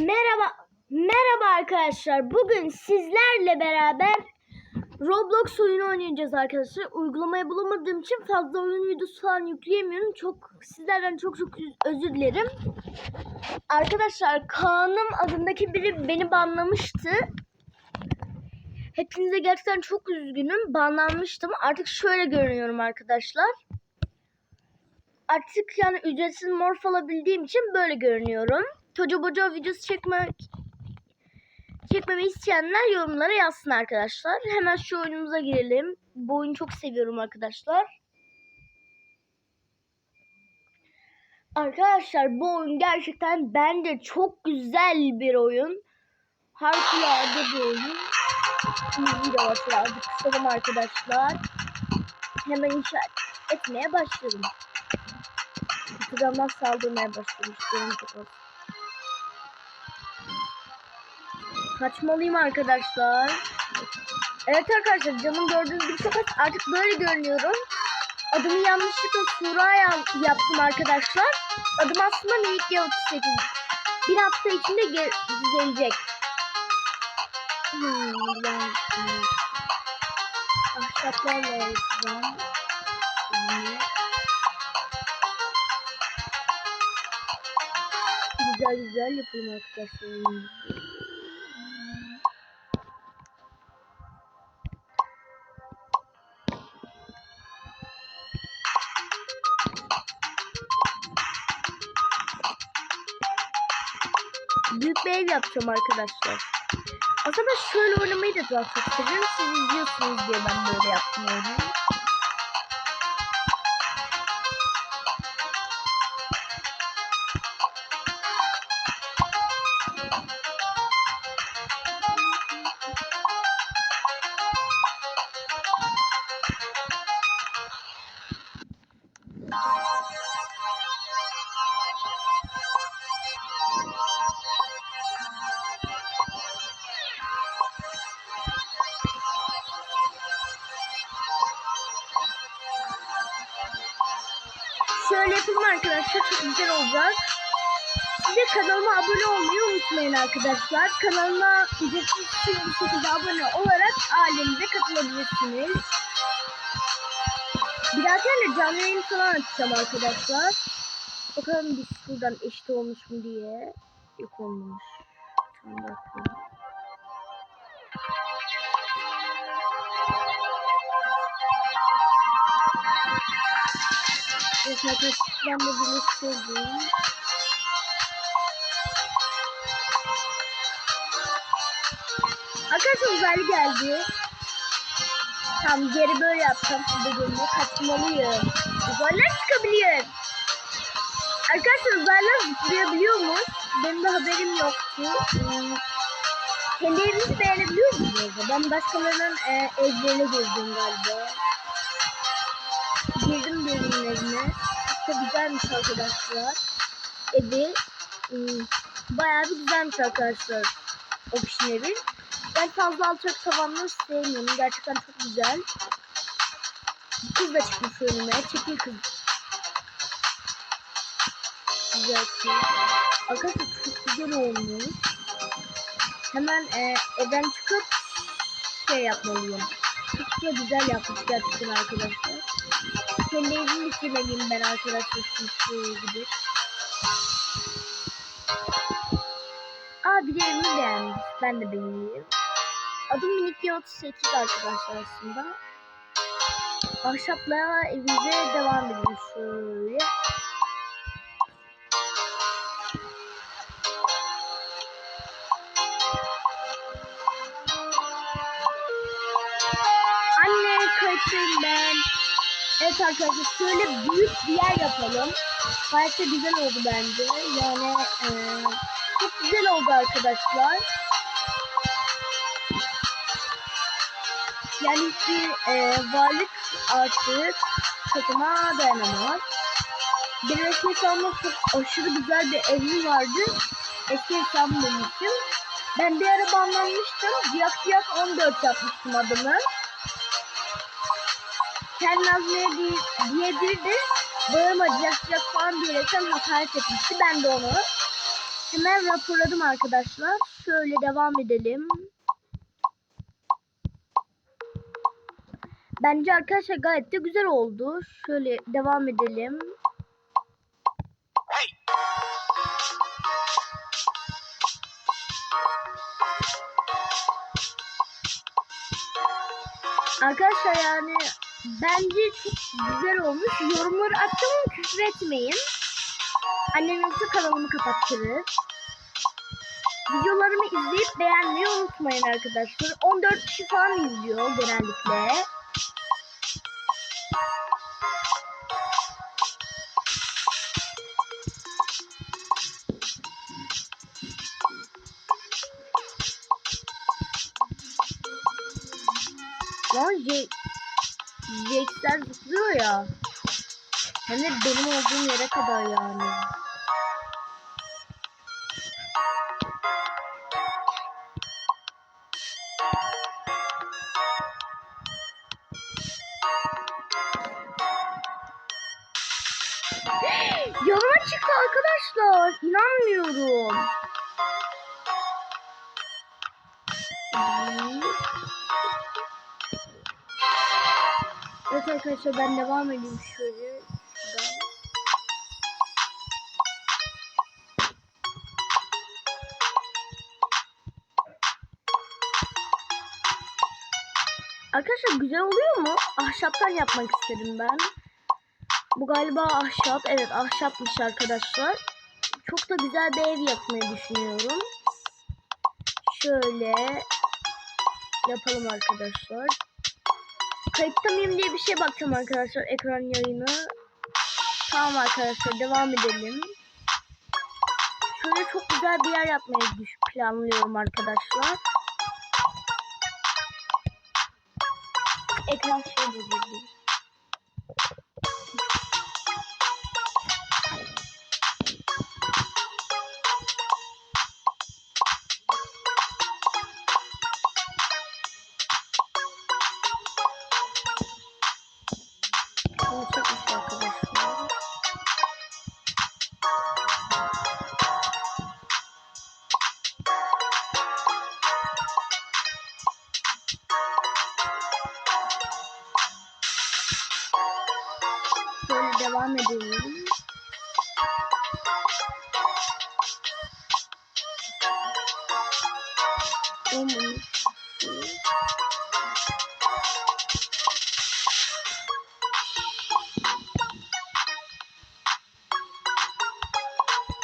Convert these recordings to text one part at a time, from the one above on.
Merhaba, merhaba arkadaşlar. Bugün sizlerle beraber Roblox oyunu oynayacağız arkadaşlar. Uygulamayı bulamadığım için fazla oyun videosu falan yükleyemiyorum. Çok sizlerden çok çok özür dilerim. Arkadaşlar Kaan'ım adındaki biri beni banlamıştı. Hepinize gerçekten çok üzgünüm. Banlanmıştım. Artık şöyle görünüyorum arkadaşlar. Artık yani ücretsiz morf alabildiğim için böyle görünüyorum. Toca boca videosu çekmek çekmemi isteyenler yorumlara yazsın arkadaşlar. Hemen şu oyunumuza girelim. Bu oyunu çok seviyorum arkadaşlar. Arkadaşlar bu oyun gerçekten bence çok güzel bir oyun. Harikulade bir oyun. Müziği de birazcık kısalım arkadaşlar. Hemen inşa etmeye başlayalım. Kutudanlar saldırmaya başlamış. Benim çok az. Kaçmalıyım arkadaşlar. Evet arkadaşlar canım gördüğünüz gibi çok az. Artık böyle görünüyorum. Adımı yanlışlıkla Sura ya- yaptım arkadaşlar. Adım aslında Melike 38. Bir hafta içinde düzelecek. Hmm, hmm. Ahşaplarla yapacağım. Güzel güzel yapalım arkadaşlar. Büyük bir ev yapacağım arkadaşlar. Aslında şöyle oynamayı da daha çok seviyorum. Siz izliyorsunuz diye ben böyle yaptım güzel olacak. Size kanalıma abone olmayı unutmayın arkadaşlar. Kanalıma ücretsiz bir şekilde abone olarak ailemize katılabilirsiniz. Bir de canlı yayın falan açacağım arkadaşlar. Bakalım biz şuradan eşit olmuş mu diye. Yok olmamış. Tam bakıyorum. Arkadaşlar ben. Arkadaşlar uzaylı geldi. Tamam geri böyle yapacağım. Size görünüyor. Kaçmalıyım. Uzaylılar çıkabiliyor. Arkadaşlar uzaylılar zıplayabiliyormuş. Benim de haberim yoktu. Hmm. Kendi evinizi beğenebiliyor musunuz? Ben başkalarının e, evlerine girdim galiba. Girdim birinin evine. Çok güzelmiş arkadaşlar. Evi. Hmm, bayağı bir güzelmiş arkadaşlar. O kişinin evi. Ben fazla alçak tavanlı sevmiyorum. Gerçekten çok güzel. Kız da çıkmış önüme. Çekil kız. Güzel kız. Arkadaşlar çok güzel olmuş. Hemen e, evden çıkıp şey yapmalıyım. Çok da güzel yapmış gerçekten arkadaşlar. Kendi evimi bitirmeliyim ben arkadaşlar şimdi gibi. Aa bir de evimi beğenmiş. Ben de beğeneyim. Adım Minik 38 arkadaşlar aslında. Ahşapla evimize devam edelim şöyle. Evet arkadaşlar şöyle büyük bir yer yapalım. Gayet de güzel oldu bence. Yani eee, çok güzel oldu arkadaşlar. Yani hiçbir eee varlık artık takıma dayanamaz. Benim eski hesabımda çok aşırı güzel bir evim vardı. Eski hesabım demiştim. Ben bir ara banlanmıştım. Ciyak Ciyak 14 yapmıştım adımı. Ken Nazmiye diye, bir de bağırma ciyak ciyak falan diyerekten hakaret etmişti. Ben de onu Hemen raporladım arkadaşlar. Şöyle devam edelim. Bence arkadaşlar gayet de güzel oldu. Şöyle devam edelim. Arkadaşlar yani bence çok güzel olmuş. Yorumları attım küfür etmeyin. Annem yoksa kanalımı kapattırır. Videolarımı izleyip beğenmeyi unutmayın arkadaşlar. 14 kişi falan izliyor genellikle. Hem de benim olduğum yere kadar yani. Yanıma çıktı arkadaşlar. İnanmıyorum. Evet arkadaşlar ben devam edeyim şöyle. Arkadaşlar güzel oluyor mu? Ahşaptan yapmak istedim ben. Bu galiba ahşap. Evet ahşapmış arkadaşlar. Çok da güzel bir ev yapmayı düşünüyorum. Şöyle yapalım arkadaşlar. Kayıtta mıyım diye bir şey baktım arkadaşlar ekran yayını. Tamam arkadaşlar devam edelim. Şöyle çok güzel bir yer yapmayı planlıyorum arkadaşlar. Ekran şey bozuldu.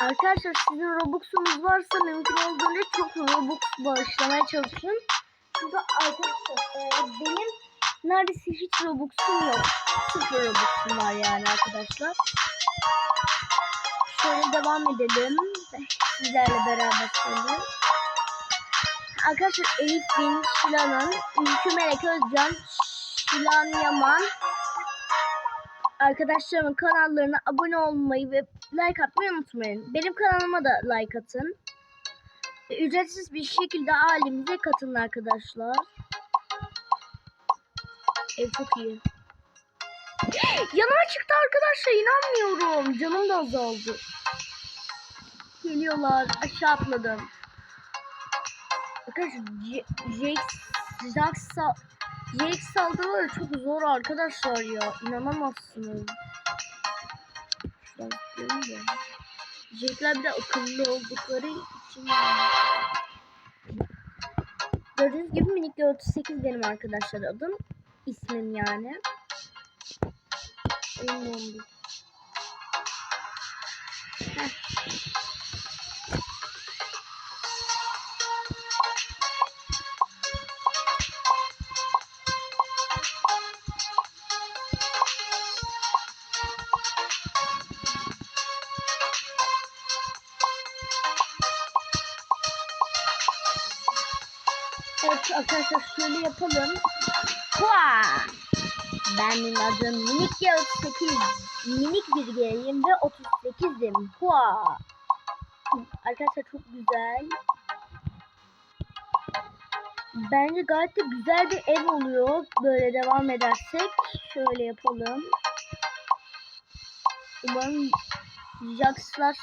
Arkadaşlar sizin Robux'unuz varsa mümkün olduğunca çok Robux bağışlamaya çalışın. Çünkü arkadaşlar e, benim neredeyse hiç Robux'um yok. Sıfır Robux'um var yani arkadaşlar. Şöyle devam edelim. Sizlerle beraber şöyle. Arkadaşlar Elif Bin Şilan'ın, Ülkü Melek Özcan, Şilan Yaman, arkadaşlarımın kanallarına abone olmayı ve like atmayı unutmayın. Benim kanalıma da like atın. Ücretsiz bir şekilde ailemize katılın arkadaşlar. Ev çok iyi. Yanıma çıktı arkadaşlar inanmıyorum. Canım da azaldı. Geliyorlar. Aşağı atladım. Arkadaşlar Jake Jake saldırıları çok zor arkadaşlar ya. İnanamazsınız. Zıplayayım da. Jake'ler bir de akıllı oldukları için. Gördüğünüz gibi minik 38 benim arkadaşlar adım. İsmim yani. Oyun Heh. Evet arkadaşlar şöyle yapalım. Hua! Benim adım Minik ya 38. Minik bir gelim ve 38'im. Hua! Arkadaşlar çok güzel. Bence gayet de güzel bir ev oluyor. Böyle devam edersek. Şöyle yapalım. Umarım Jax'lar,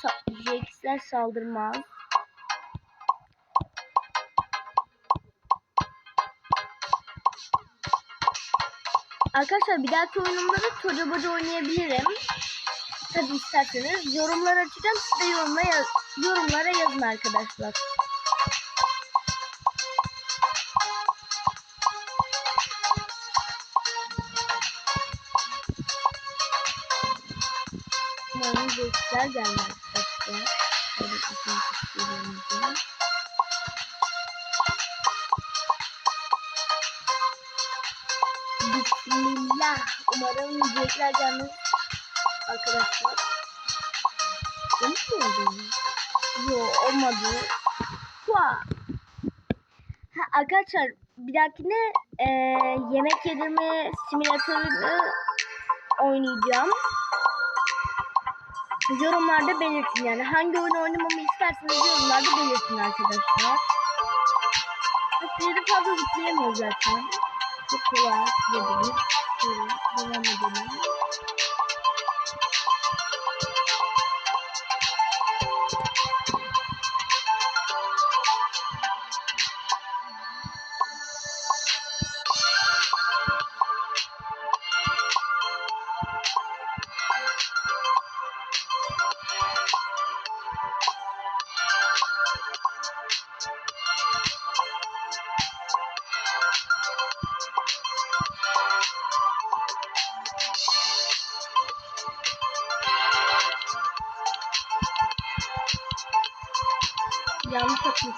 Jax'ler saldırmaz. Arkadaşlar bir dahaki oyunumda da Toca oynayabilirim. Tabi isterseniz yorumlar açacağım. Siz de yorumlara, yaz yorumlara yazın arkadaşlar. Umarım geçler gelmez. Başka. Şöyle ikinci Geçler gelmez. Arkadaşlar. Demiş mi oldu? Yok olmadı. Ha, arkadaşlar bir dahakine e, yemek yedirme simülatörünü oynayacağım. Yorumlarda belirtin yani hangi oyunu oynamamı isterseniz yorumlarda belirtin arkadaşlar. Sürede fazla zıplayamıyoruz zaten. Çok kolay zıplayabiliriz. Şöyle devam edelim. Ya.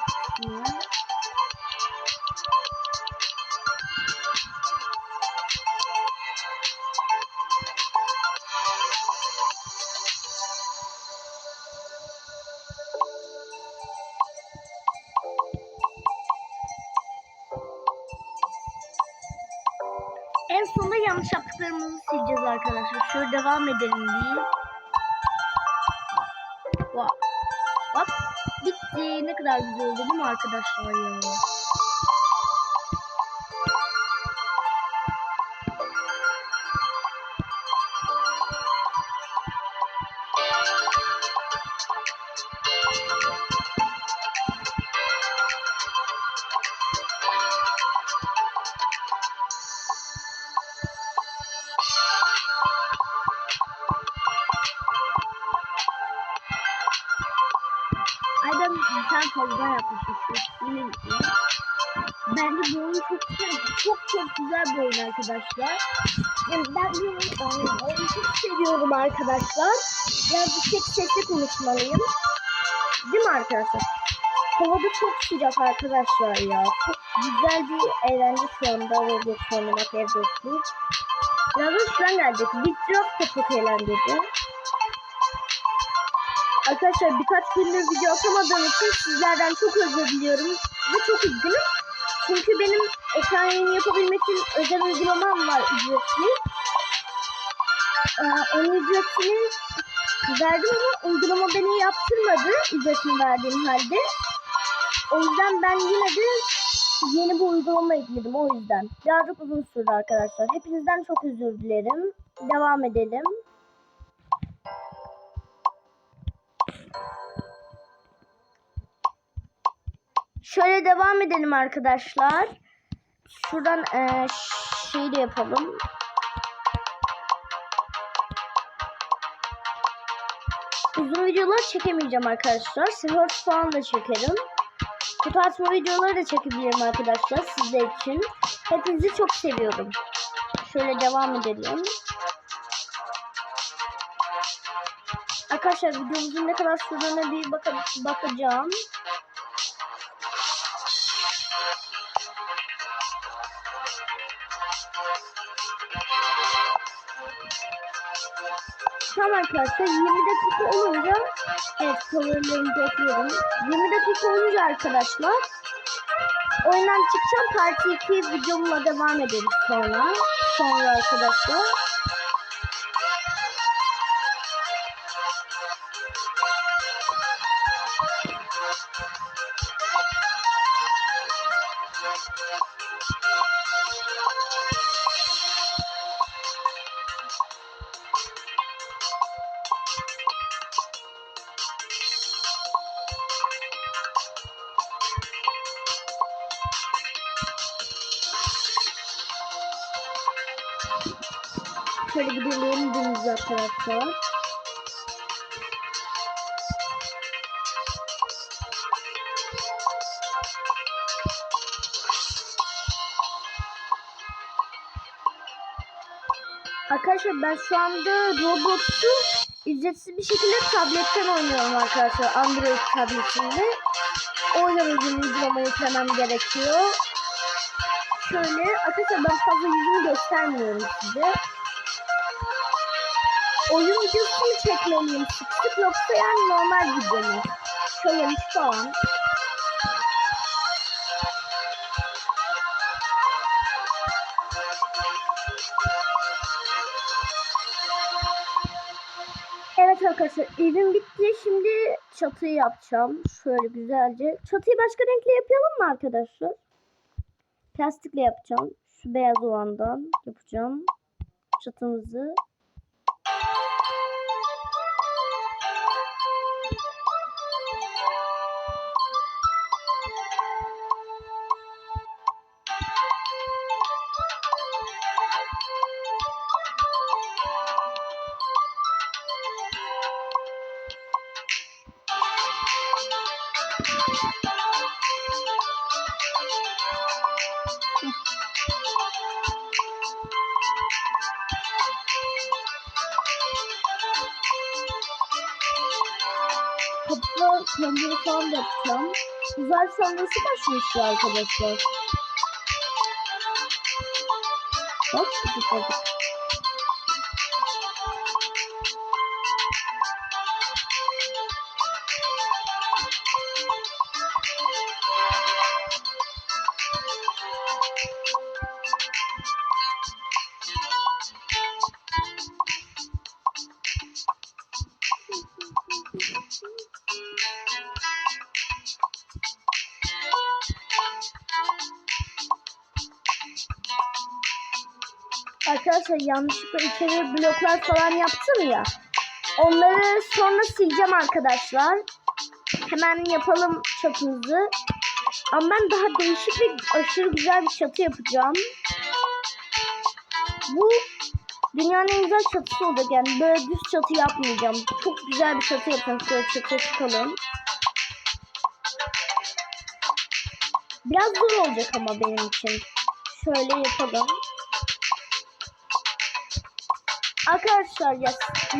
En sonunda yanlış yaptıklarımızı sileceğiz arkadaşlar. Şöyle devam edelim biz. Wow. Bak bitti. Ne kadar güzel oldu değil mi arkadaşlar ya? Ay ben bir tane fazla yapmışım. Bence bu oyun çok güzel. Çok çok güzel bir oyun arkadaşlar. Yani ben bu oyunu, oyunu çok seviyorum arkadaşlar. Biraz yüksek sesle konuşmalıyım. Değil mi arkadaşlar? Havada çok sıcak arkadaşlar ya. Çok güzel bir eğlence şu anda Roblox oynamak evde. Birazdan şu an gelecek. Bitrop da çok eğlenceli. Arkadaşlar birkaç gündür video atamadığım için sizlerden çok özür diliyorum ve çok üzgünüm. Çünkü benim ekran yayını yapabilmek için özel uygulamam var ücretli. Ee, onun ücretini verdim ama uygulama beni yaptırmadı ücretini verdiğim halde. O yüzden ben yine de yeni bir uygulama ekledim o yüzden. Birazcık uzun sürdü arkadaşlar. Hepinizden çok özür dilerim. Devam edelim. Şöyle devam edelim arkadaşlar. Şuradan e, şey de yapalım. Uzun videolar çekemeyeceğim arkadaşlar. Shorts falan da çekerim. Kutu açma videoları da çekebilirim arkadaşlar sizler için. Hepinizi çok seviyorum. Şöyle devam edelim. Arkadaşlar videomuzun ne kadar sürdüğüne bir baka bakacağım. Arkadaşlar 20 dakika olunca evet coverlarımızı ekliyorum. 20 dakika olunca arkadaşlar oyundan çıkacağım. Parti 2 videomla devam ederiz sonra. Sonra arkadaşlar. Deniz arkadaşlar. Ben şu anda Roblox'u ücretsiz bir şekilde tabletten oynuyorum arkadaşlar. Android tabletinde. O yüzden uygulamayı yüklemem gerekiyor. Şöyle arkadaşlar ben fazla yüzümü göstermiyorum size. Oyun videosu mu çekmeliyim sık sık yoksa yani normal video mu? Şöyle şu an. Evet arkadaşlar evim bitti. Şimdi çatıyı yapacağım. Şöyle güzelce. Çatıyı başka renkle yapalım mı arkadaşlar? Plastikle yapacağım. Şu beyaz olandan yapacağım. Çatımızı. Pencere falan da yapacağım. Uzay sonrası başlamıştı arkadaşlar. Bak yanlışlıkla içeri bloklar falan yaptım ya. Onları sonra sileceğim arkadaşlar. Hemen yapalım çatımızı. Ama ben daha değişik bir aşırı güzel bir çatı yapacağım. Bu dünyanın en güzel çatısı olacak yani böyle düz çatı yapmayacağım. Çok güzel bir çatı yapacağım. Şöyle çatıya çıkalım. Biraz zor olacak ama benim için. Şöyle yapalım. Arkadaşlar ya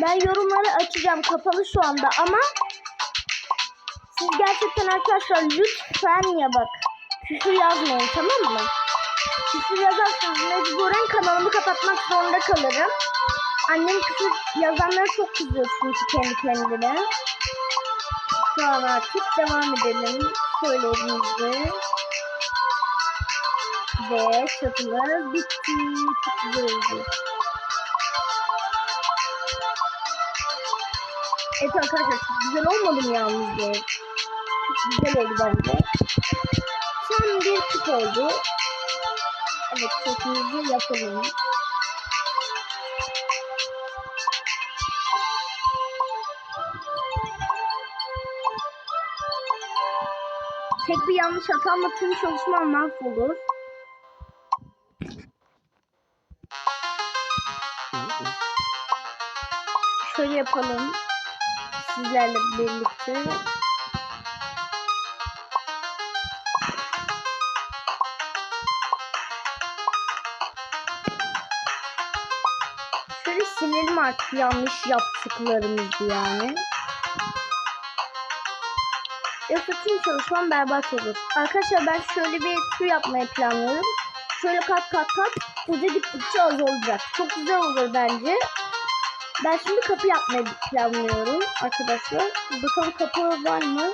ben yorumları açacağım kapalı şu anda ama siz gerçekten arkadaşlar lütfen ya bak küfür yazmayın tamam mı? Küfür yazarsanız mecburen kanalımı kapatmak zorunda kalırım. Annem küfür yazanlara çok kızıyor çünkü kendi kendine. Şu an artık devam edelim. Şöyle evimizde. Ve çatımız bitti. Çok güzel oldu. Evet arkadaşlar çok güzel olmadı mı yalnız bu? Çok güzel oldu bence. Tam bir tık oldu. Evet sesimizi yapalım. Tek bir yanlış hatamla tüm çalışmam mahvolur. Şöyle yapalım. Sizlerle birlikte. Şöyle silelim artık yanlış yaptıklarımızı yani. Yoksa tüm çalışmam berbat olur. Arkadaşlar ben şöyle bir tur yapmayı planlıyorum. Şöyle kat kat kat ucu gittikçe az olacak. Çok güzel olur bence. Ben şimdi kapı yapmayı planlıyorum arkadaşlar. Bakalım kapı var mı?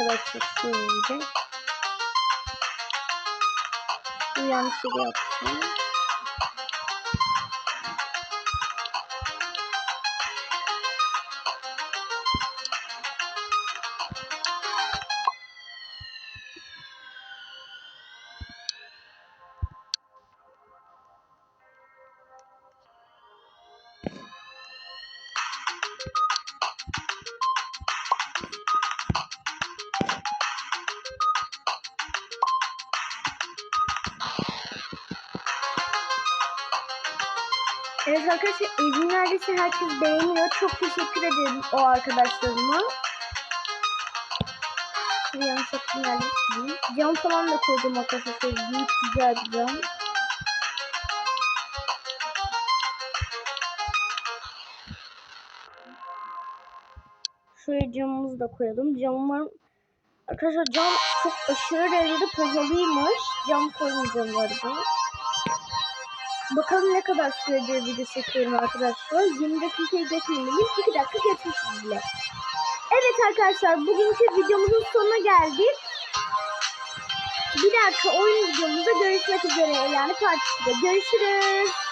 Yapalım arkadaşlar. Şöyle. Bu yanlış yere yaptım. Evet arkadaşlar evi neredeyse herkes beğeniyor. Çok teşekkür ederim o arkadaşlarıma. Yanlış yerleştireyim. Cam falan da koydum arkadaşlar. Büyük güzel bir cam. Şöyle camımızı da koyalım. Camlar Arkadaşlar cam çok aşırı derecede pahalıymış. Cam koymayacağım galiba. Bakalım ne kadar sürede video çekiyorum arkadaşlar. 20 dakikayı geçmemeli. 2 dakika geçmişiz bile. Evet arkadaşlar bugünkü videomuzun sonuna geldik. Bir dahaki oyun videomuzda görüşmek üzere. Yani partide görüşürüz.